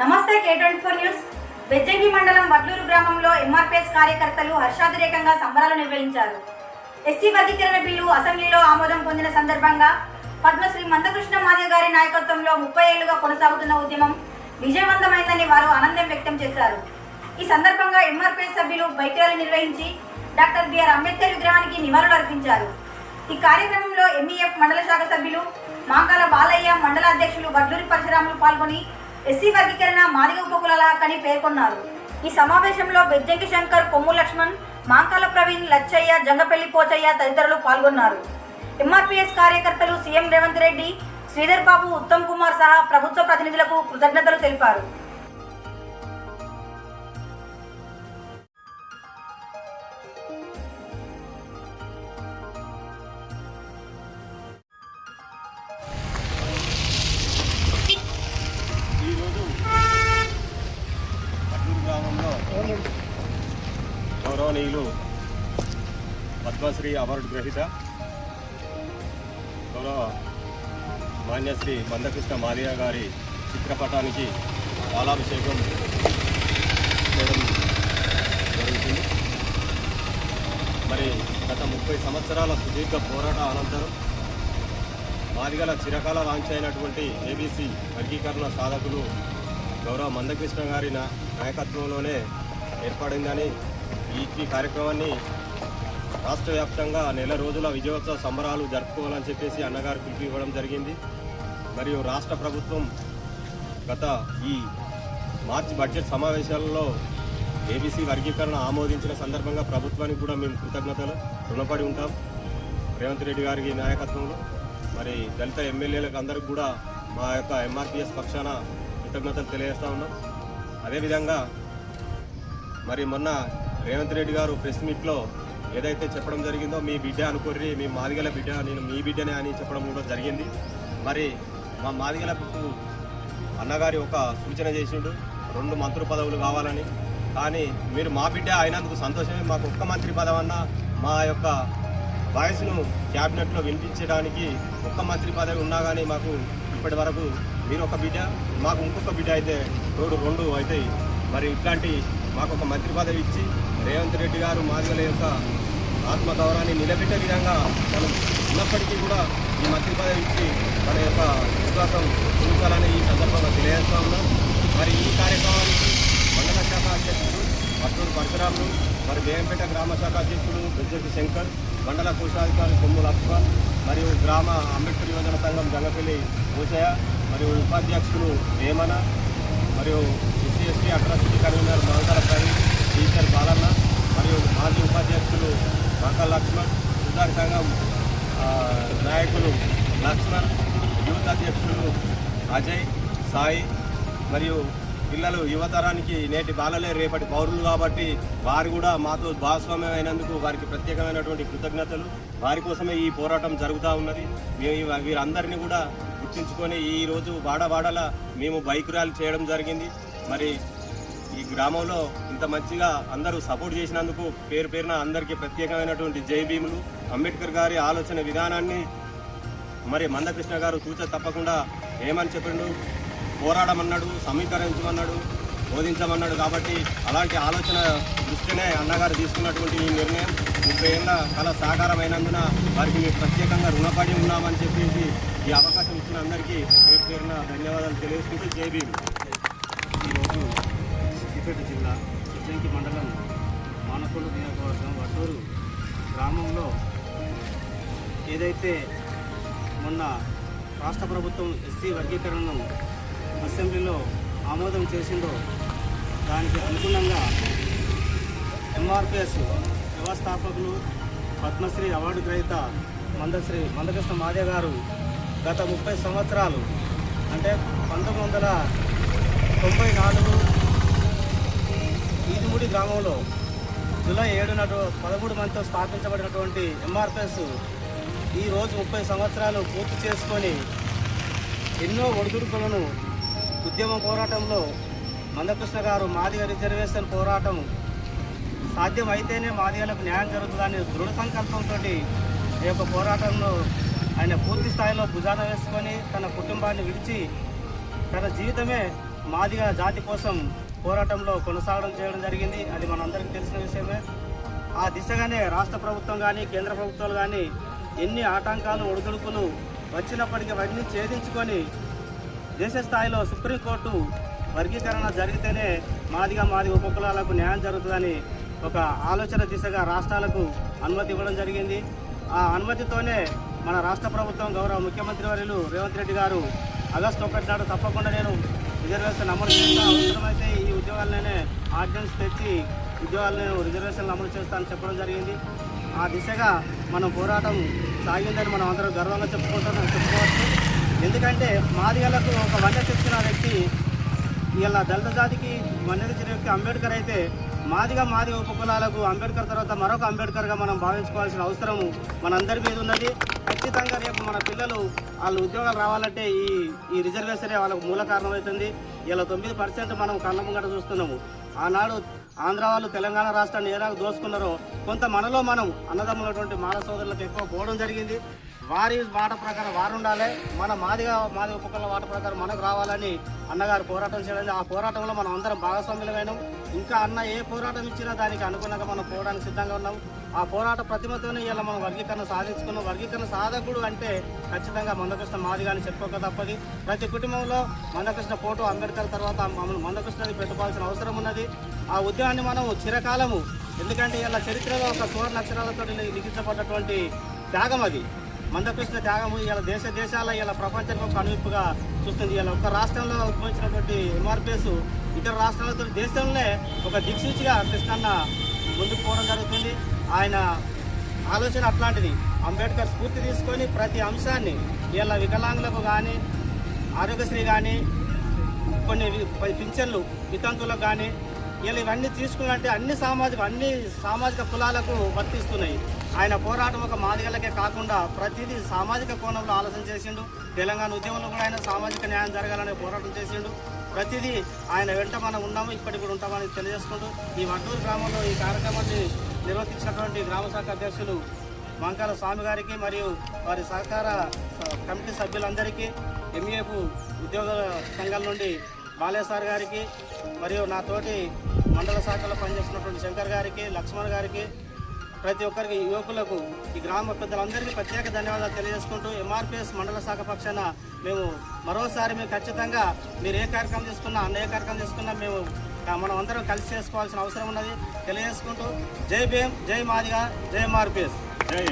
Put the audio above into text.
నమస్తే K twenty four news. Bejjangi మండలం వడ్లూరు గ్రామంలో ఎంఆర్పిఎస్ కార్యకర్తలు హర్షాతిరేకంగా సంబరాలు నిర్వహించారు. ఎస్సీ వర్గీకరణ బిల్లు అసెంబ్లీలో ఆమోదం పొందిన సందర్భంగా పద్మశ్రీ మందకృష్ణ మాదిగ గారి నాయకత్వంలో ముప్పై ఏళ్ళుగా కొనసాగుతున్న ఉద్యమం విజయవంతమైందని వారు ఆనందం వ్యక్తం చేశారు. ఈ సందర్భంగా ఎంఆర్పిఎస్ సభ్యులు బైక్ ర్యాలీ నిర్వహించి డాక్టర్ బిఆర్ అంబేద్కర్ విగ్రహానికి నివాళులు అర్పించారు. ఈ కార్యక్రమంలో ఎంఈఎఫ్ మండల శాఖ సభ్యులు మాకాల బాలయ్య మండల అధ్యక్షులు వడ్లూరి పరశురాములు పాల్గొని ఎస్సీ వర్గీకరణ మాదిగ ఉపకులాల అని పేర్కొన్నారు. ఈ సమావేశంలో బెజ్జంకి శంకర్ కొమ్ము లక్ష్మణ్ మాంకాల ప్రవీణ్ లచ్చయ్య జంగపల్లి పోచయ్య తదితరులు పాల్గొన్నారు. ఎంఆర్పిఎస్ కార్యకర్తలు సీఎం రేవంత్ రెడ్డి శ్రీధర్ బాబు ఉత్తమ్ కుమార్ సహా ప్రభుత్వ ప్రతినిధులకు కృతజ్ఞతలు తెలిపారు. గౌరవనీయులు పద్మశ్రీ అవార్డు గ్రహీత గౌరవ మాన్యశ్రీ మందకృష్ణ మాలియా గారి చిత్రపటానికి బాలాభిషేకం చేయడం జరుగుతుంది. మరి గత ముప్పై సంవత్సరాల సుదీర్ఘ పోరాట అనంతరం మాదిగల చిరకాల లాంచ్ అయినటువంటి ఏబీసీ వర్గీకరణ సాధకులు గౌరవ మందకృష్ణ గారి నాయకత్వంలోనే ఏర్పడిందని ఈ కార్యక్రమాన్ని రాష్ట్ర వ్యాప్తంగా నెల రోజుల విజయోత్సవ సంబరాలు జరుపుకోవాలని చెప్పేసి అన్నగారు పిలుపు ఇవ్వడం జరిగింది. మరియు రాష్ట్ర ప్రభుత్వం గత ఈ మార్చి బడ్జెట్ సమావేశాలలో ఏబీసీ వర్గీకరణ ఆమోదించిన సందర్భంగా ప్రభుత్వానికి కూడా మేము కృతజ్ఞతలు. రుణపడి ఉంటాం. రేవంత్ రెడ్డి గారికి నాయకత్వంలో. మరి దళిత ఎమ్మెల్యేలకు అందరికి కూడా మా యొక్క ఎంఆర్పిఎస్ పక్షాన కృతజ్ఞతలు తెలియజేస్తా ఉన్నాం. అదేవిధంగా మరి మొన్న రేవంత్ రెడ్డి గారు ప్రెస్ మీట్లో ఏదైతే చెప్పడం జరిగిందో మీ బిడ్డ అనుకోర్రి మీ మాదిగల బిడ్డ నేను మీ బిడ్డనే అని చెప్పడం కూడా జరిగింది. మరి మా మాదిగలకు అన్నగారి ఒక సూచన చేసిండు రెండు మంత్రి పదవులు కావాలని. కానీ మీరు మా బిడ్డ అయినందుకు సంతోషమే. మాకు ఒక్క మంత్రి పదవి అన్నా మా యొక్క వాయిస్ను క్యాబినెట్లో వినిపించడానికి ఒక్క మంత్రి పదవి ఉన్నా కానీ మాకు ఇప్పటి వరకు మీరు ఒక బిడ్డ మాకు ఇంకొక బిడ్డ అయితే తోడు రెండు అవుతాయి మరి ఇట్లాంటి మాకు ఒక మంత్రి పదవి ఇచ్చి రేవంత్ రెడ్డి గారు మాదిగల యొక్క ఆత్మగౌరవాన్ని నిలబెట్టే విధంగా మనం ఉన్నప్పటికీ కూడా ఈ మంత్రి పదవి ఇచ్చి మన యొక్క విశ్వాసం చూపించాలని ఈ సందర్భంగా తెలియజేస్తా ఉన్నాం. మరి ఈ కార్యక్రమానికి మండల శాఖ అధ్యక్షుడు పట్టూరు పరశురాములు మరి బేయంపేట గ్రామ శాఖ అధ్యక్షుడు బెజ్జటి శంకర్ మండల కోశాధికారి కొమ్ము లక్ష్మణ్ మరియు గ్రామ అంబేద్కర్ యోజన సంఘం జంగపల్లి పూజయ్య మరియు ఉపాధ్యక్షులు వేమన మరియు ఎస్సీ ఎస్టీ అట్రాసిటీ కన్వీనర్ మమతల ప్రవీణ్ స్పీకర్ బాలన్న మరియు మాజీ ఉపాధ్యక్షులు బంకా లక్ష్మణ్ సుధార్ సంఘం నాయకులు లక్ష్మణ్ యూత్ అధ్యక్షులు అజయ్ సాయి మరియు పిల్లలు యువతరానికి నేటి బాలలే రేపటి పౌరులు కాబట్టి వారు కూడా మాతో భాగస్వామ్యం అయినందుకు వారికి ప్రత్యేకమైనటువంటి కృతజ్ఞతలు. వారి కోసమే ఈ పోరాటం జరుగుతూ ఉన్నది. మేము వీరందరినీ కూడా గుర్తించుకొని ఈ రోజు వాడవాడల మేము బైక్ ర్యాలీ చేయడం జరిగింది. మరి గ్రామంలో ఇంత మంచిగా అందరూ సపోర్ట్ చేసినందుకు పేరు పేరున అందరికీ ప్రత్యేకమైనటువంటి జై భీములు. అంబేద్కర్ గారి ఆలోచన విధానాన్ని మరి మందకృష్ణ గారు తూచ తప్పకుండా ఏమని చెప్పిండు? పోరాడమన్నాడు సమీకరించమన్నాడు బోధించమన్నాడు కాబట్టి అలాంటి ఆలోచన దృష్టినే అన్నగారు తీసుకున్నటువంటి ఈ నిర్ణయం. ముప్పై ఏళ్ళ కళ సాకారమైనందున వారికి మేము ప్రత్యేకంగా రుణపడి ఉన్నామని చెప్పేసి ఈ అవకాశం ఇచ్చిన అందరికీ పేరు పేరున ధన్యవాదాలు తెలియజేసుకుంటూ జై భీమ్ ఈరోజు సిద్దిపేట జిల్లా చిచ్చంకి మండలం మానకొండ నియోజకవర్గం వట్టూరు గ్రామంలో ఏదైతే మొన్న రాష్ట్ర ప్రభుత్వం ఎస్సీ వర్గీకరణను అసెంబ్లీలో ఆమోదం చేసిందో దానికి అనుగుణంగా ఎంఆర్పిఎస్ వ్యవస్థాపకులు పద్మశ్రీ అవార్డు గ్రహీత మందశ్రీ మందకృష్ణ మాదే గారు గత ముప్పై సంవత్సరాలు అంటే పంతొమ్మిది వందల తొంభై నాలుగు ఈదుముడి గ్రామంలో జూలై ఏడున పదమూడు మందితో స్థాపించబడినటువంటి ఎంఆర్పిఎస్ ఈరోజు ముప్పై సంవత్సరాలు పూర్తి చేసుకొని ఎన్నో ఒడిదుడుకులను ఉద్యమ పోరాటంలో మందకృష్ణ గారు మాదిగ రిజర్వేషన్ పోరాటం సాధ్యమైతేనే మాదిగలకు న్యాయం జరుగుతుందని దృఢ సంకల్పంతో ఈ యొక్క పోరాటంలో ఆయన పూర్తి స్థాయిలో భుజాన వేసుకొని తన కుటుంబాన్ని విడిచి తన జీవితమే మాదిగా జాతి కోసం పోరాటంలో కొనసాగడం చేయడం జరిగింది. అది మనందరికీ తెలిసిన విషయమే. ఆ దిశగానే రాష్ట్ర ప్రభుత్వం కానీ కేంద్ర ప్రభుత్వాలు కానీ ఎన్ని ఆటంకాలు ఒడిదుడుకులు వచ్చినప్పటికీ వాటిని ఛేదించుకొని దేశ స్థాయిలో సుప్రీంకోర్టు వర్గీకరణ జరిగితేనే మాదిగా మాది ఉపకులాలకు న్యాయం జరుగుతుందని ఒక ఆలోచన దిశగా రాష్ట్రాలకు అనుమతి ఇవ్వడం జరిగింది. ఆ అనుమతితోనే మన రాష్ట్ర ప్రభుత్వం గౌరవ ముఖ్యమంత్రి వర్యులు రేవంత్ రెడ్డి గారు ఆగస్టు ఒకటి నాడు తప్పకుండా నేను రిజర్వేషన్ అమలు చేస్తా అవసరమైతే ఈ ఉద్యోగాలనే ఆర్డినెన్స్ తెచ్చి ఉద్యోగాలను రిజర్వేషన్లు అమలు చేస్తానని చెప్పడం జరిగింది. ఆ దిశగా మనం పోరాటం సాగిందని మనం అందరం గర్వంగా చెప్పుకుంటున్నాం చెప్పుకోవచ్చు. ఎందుకంటే మాదిగలకు ఒక వన్య తెచ్చిన వ్యక్తి ఇలా దళిత జాతికి వన్య తెచ్చిన వ్యక్తి అంబేద్కర్ అయితే మాదిగా మాదిగ ఉపకులాలకు అంబేద్కర్ తర్వాత మరొక అంబేద్కర్గా మనం భావించుకోవాల్సిన అవసరం మనందరి మీద ఉన్నది. ఖచ్చితంగా రేపు మన పిల్లలు వాళ్ళు ఉద్యోగాలు రావాలంటే ఈ ఈ రిజర్వేషనే వాళ్ళకు మూల కారణమవుతుంది. ఇలా తొమ్మిది పర్సెంట్ మనం కళ్ళ ముంగట చూస్తున్నాము. ఆనాడు ఆంధ్ర వాళ్ళు తెలంగాణ రాష్ట్రాన్ని ఎలాగ దోసుకున్నారో కొంత మనలో మనం అన్నదమ్ములటువంటి మాల సోదరులకు ఎక్కువ పోవడం జరిగింది. వారి మాట ప్రకారం వారు ఉండాలి. మన మాదిగా మాది ఉపకుల వాట ప్రకారం మనకు రావాలని అన్నగారు పోరాటం చేయడం. ఆ పోరాటంలో మనం అందరం భాగస్వాములమైనాం ఇంకా అన్న ఏ పోరాటం ఇచ్చినా దానికి అనుగుణంగా మనం పోవడానికి సిద్ధంగా ఉన్నాం. ఆ పోరాట ప్రతిమతోనే ఇలా మనం వర్గీకరణ సాధించుకున్నాం. వర్గీకరణ సాధకుడు అంటే ఖచ్చితంగా మందకృష్ణ మాదిగా అని చెప్పుకోక తప్పది. ప్రతి కుటుంబంలో మందకృష్ణ ఫోటో అంబేద్కర్ తర్వాత మమ్మల్ని మందకృష్ణని పెట్టుకోవాల్సిన అవసరం ఉన్నది. ఆ ఉద్యమాన్ని మనం చిరకాలము ఎందుకంటే ఇలా చరిత్రలో ఒక సువర్ణ అక్షరాలతో లిఖించబడ్డటువంటి త్యాగం అది. మందకృష్ణ త్యాగము ఇలా దేశ దేశాల ఇలా ప్రపంచానికి ఒక కనువిప్పుగా చూస్తుంది. ఇలా ఒక రాష్ట్రంలో ఉద్భవించినటువంటి ఎంఆర్పిఎస్ ఇతర రాష్ట్రాలతో దేశంలోనే ఒక దిక్సూచిగా కృష్ణన్న ముందుకు పోవడం జరుగుతుంది. ఆయన ఆలోచన అట్లాంటిది. అంబేద్కర్ స్ఫూర్తి తీసుకొని ప్రతి అంశాన్ని ఇలా వికలాంగులకు కానీ ఆరోగ్యశ్రీ కానీ కొన్ని పింఛన్లు వితంతులకు కానీ ఇలా ఇవన్నీ తీసుకున్నట్టే అన్ని సామాజిక అన్ని సామాజిక కులాలకు వర్తిస్తున్నాయి. ఆయన పోరాటం ఒక మాదిగలకే కాకుండా ప్రతిదీ సామాజిక కోణంలో ఆలోచన చేసిండు. తెలంగాణ ఉద్యమంలో కూడా ఆయన సామాజిక న్యాయం జరగాలనే పోరాటం చేసిండు. ప్రతిదీ ఆయన వెంట మనం ఉన్నాము ఇప్పటికి కూడా ఉంటామని తెలియజేసుకుంటూ ఈ వడ్డూరు గ్రామంలో ఈ కార్యక్రమాన్ని నిర్వర్తించినటువంటి గ్రామ శాఖ అధ్యక్షులు మంకాల స్వామి గారికి మరియు వారి సహకార కమిటీ సభ్యులందరికీ ఎంఏఎఫ్ ఉద్యోగ సంఘాల నుండి బాలేశ్వర్ గారికి మరియు నా తోటి మండల శాఖలో పనిచేస్తున్నటువంటి శంకర్ గారికి లక్ష్మణ్ గారికి ప్రతి ఒక్కరికి యువకులకు ఈ గ్రామ పెద్దలందరికీ ప్రత్యేక ధన్యవాదాలు తెలియజేసుకుంటూ ఎంఆర్పిఎస్ మండల శాఖ పక్షాన మేము మరోసారి మేము ఖచ్చితంగా మీరు ఏ కార్యక్రమం తీసుకున్నా అన్న ఏ కార్యక్రమం తీసుకున్నా మేము మనం అందరం కలిసి చేసుకోవాల్సిన అవసరం ఉన్నది. తెలియజేసుకుంటూ జై భీమ్ జై మాదిగా జై ఎంఆర్పిఎస్. జై